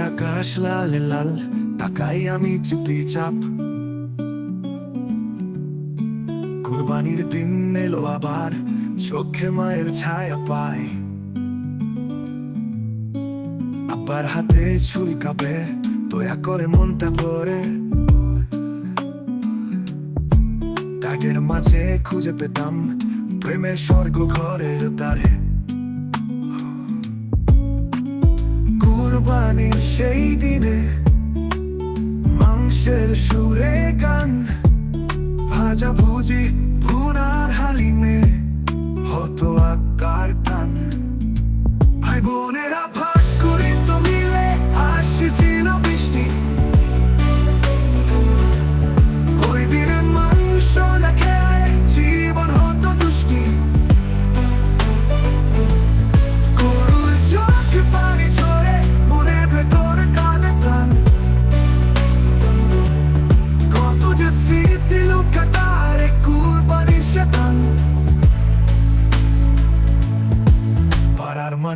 আকাশ লাল লাল, তাকাই আমি চাপ। কুরবানির দিন এলো আবার, চোখে মায়ের ছায়া পাই। আব্বার হাতে ছুরি কাঁপে, দয়া করে মনটা পরে তাদের মাঝে খুঁজে পেতাম, প্রেমের স্বর্গ ঘরে তারে কুরবানির সেই দিনে মাংসের সুরে গান, ভাজা ভুজি ভুনার হালিমে হতো আকার টান। ভাই বোনেরা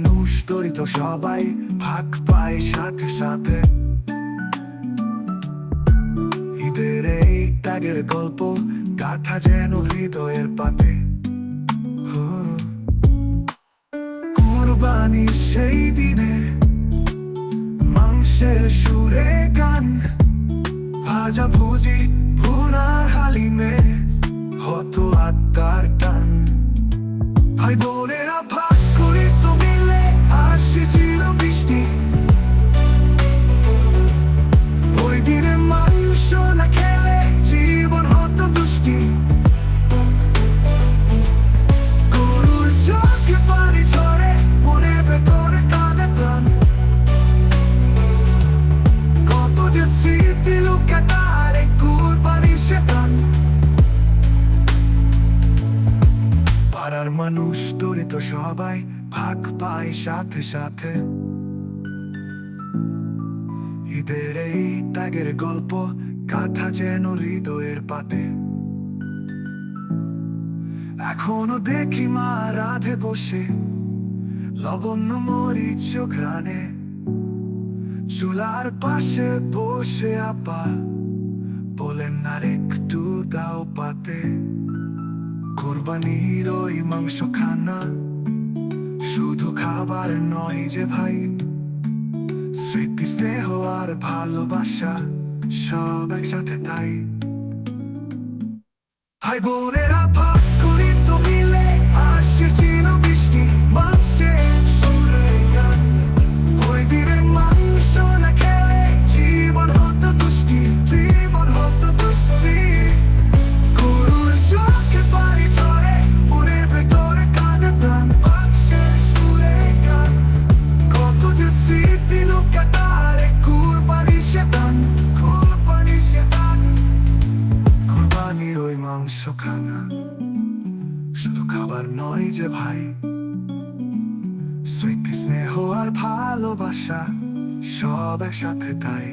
মানুষ, দরিদ্র সবাই ভাগ পায় সাথে সাথে ঈদের এই ত্যাগের গল্প গাথা যেন হৃদয়ের পাতে হুম। কুরবানির সেই দিনে মাংসের সুরে গান, ভাজা ভুজি ভুনার হালিমে হতো আত্মার টান ভাই বোনেরা পাড়ার মানুষ, দরিদ্র সবাই ভাগ পায় সাথে সাথে। ঈদের এই ত্যাগের গল্প কাঁথা যেন হৃদয়ের পাতে। এখনও দেখি মা রাধে বসে লবণ্য মরিচ ঘ্রাণে। চুলার পাশে বসে আপা, বলেন আর একটু দাও পাতে। কোরবানির ওই মাংস খানা শুধু খাবার নয় যে ভাই স্মৃতি স্নেহ আর ভালোবাসা সব একসাথে তাই। ভাই বোনেরা ভাগ খাবার নয় যে ভাই। স্মৃতি স্নেহ আর ভালোবাসা সব একসাথে তাই।